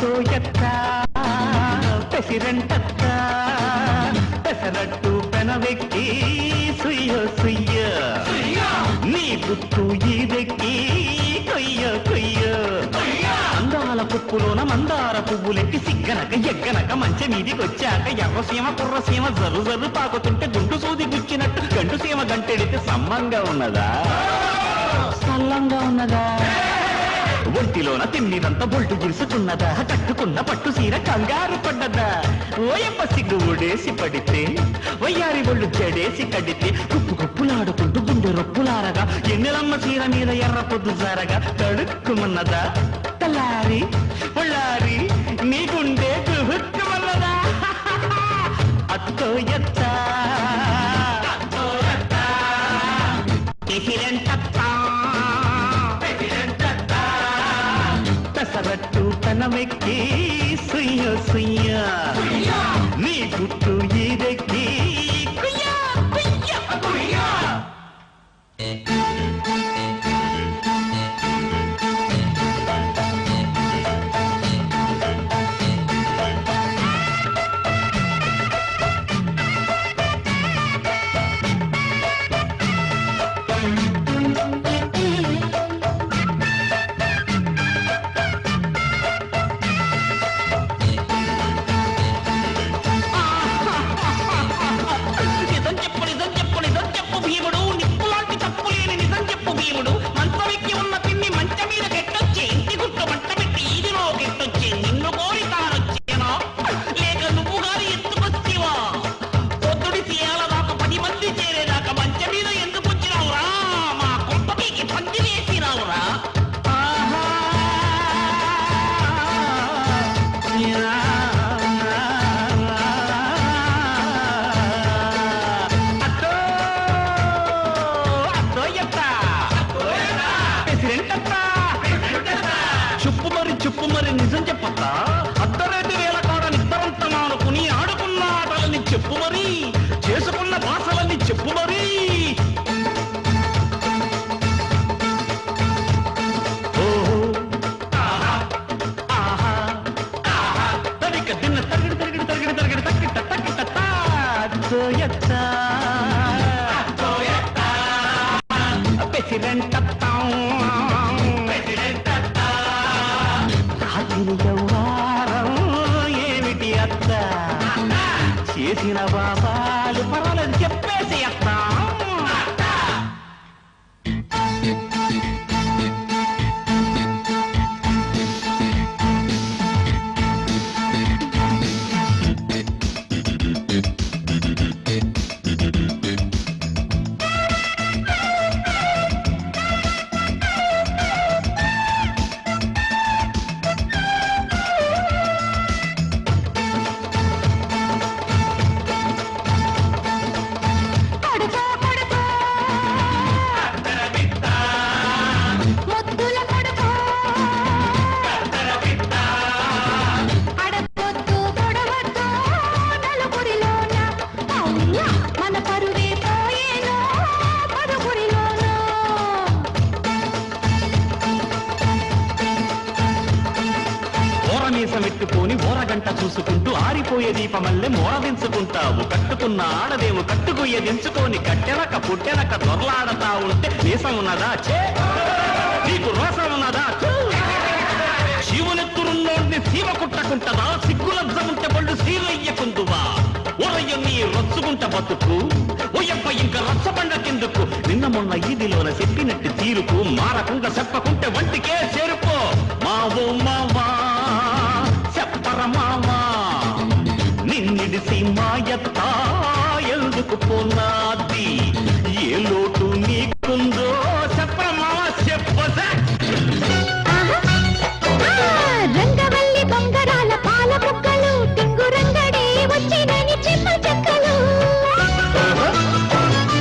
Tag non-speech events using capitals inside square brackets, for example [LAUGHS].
అత్తో ఎత్త పెసిరంటత్త పెసరట్టు పెనవెక్కి సుయ్య సుయ్య. నీ ఈ బెక్తి కొయ్య కొయ్య. అందాల పుప్పులోన మందార పువ్వులెట్టి సిగ్గనక ఎగ్గనక మంచి మీదికొచ్చాక ఎర్రసీమ కుర్రసీమ జరు జరు పాకుతుంటే గుండు సూది గుచ్చినట్టు గండు సీమ గంటెడితే సమ్మంగా ఉన్నదా? సల్లంగా ఉన్నదా? ఒంటిలోన తిమ్మిదంతా బొల్టు గిరుసుకున్నదా కట్టుకున్న పట్టు సీర కంగారు పడ్డదా? ఓయమ్మ సిగ్గు ఊడేసి పడితే వయ్యారి ఒళ్ళు చెడేసి కడితే కుప్పు కుప్పులాడుకుంటూ గుండె రొప్పులారగా ఎన్నెలమ్మ చీర మీద ఎర్ర పొద్దు జారగా తడుక్కుమన్నదా? తలారి ఒళ్ళారి నీకుండే కుహుక్కుమన్నదా? [LAUGHS] అత్తో ఎత్త పెసరట్టు సుయ్య సుయ్య. నీ గుట్టు ఈదెక్కి చుప్పు మరి నిజం చెప్పత్తా అర్ధరేటి వేల కాడ నిద్దరంతా మానుకుని ఆడుకున్న ఆటలని చెప్పు మరి. చేసుకున్న భాషలని చెప్పు మరి. ఓహో. ఆహా. రాత్రి వ్యవహారం ఏమిటి అత్త! చేసిన పాపాలు పర్వాలేదు చెప్పేసి ఓరమీసం ఓరగంట చూసుకుంటూ ఆరిపోయే దీపమల్లె మోరదించుకుంటావు కట్టుకున్న ఆడదేవు కట్టుకొయ్య దించుకొని కట్టెనక పుట్టెనక దొరలాడతా ఉంటే మీసం ఉన్నదా? చే నీకు రోసం ఉన్నదా? చూ. శివునెత్తురున్నోడిని సీమ కుట్టకుంటదా సిగ్గులజ్జముంటే పళ్ళు సీలయ్యకుందువా? ఒరయ్య నీ రొచ్చుకుంట బతుకు ఒయ్యప్ప ఇంకా రచ్చబండకెందుకు నిన్న మొన్న ఈదిలోన చెప్పినట్టు తీరుకు మారకుండా చెప్పకుంటే వంటికే చేరు నిడిసి మాయ తా ఎందుకు పోనాది? ఏ లోటు నీకుందో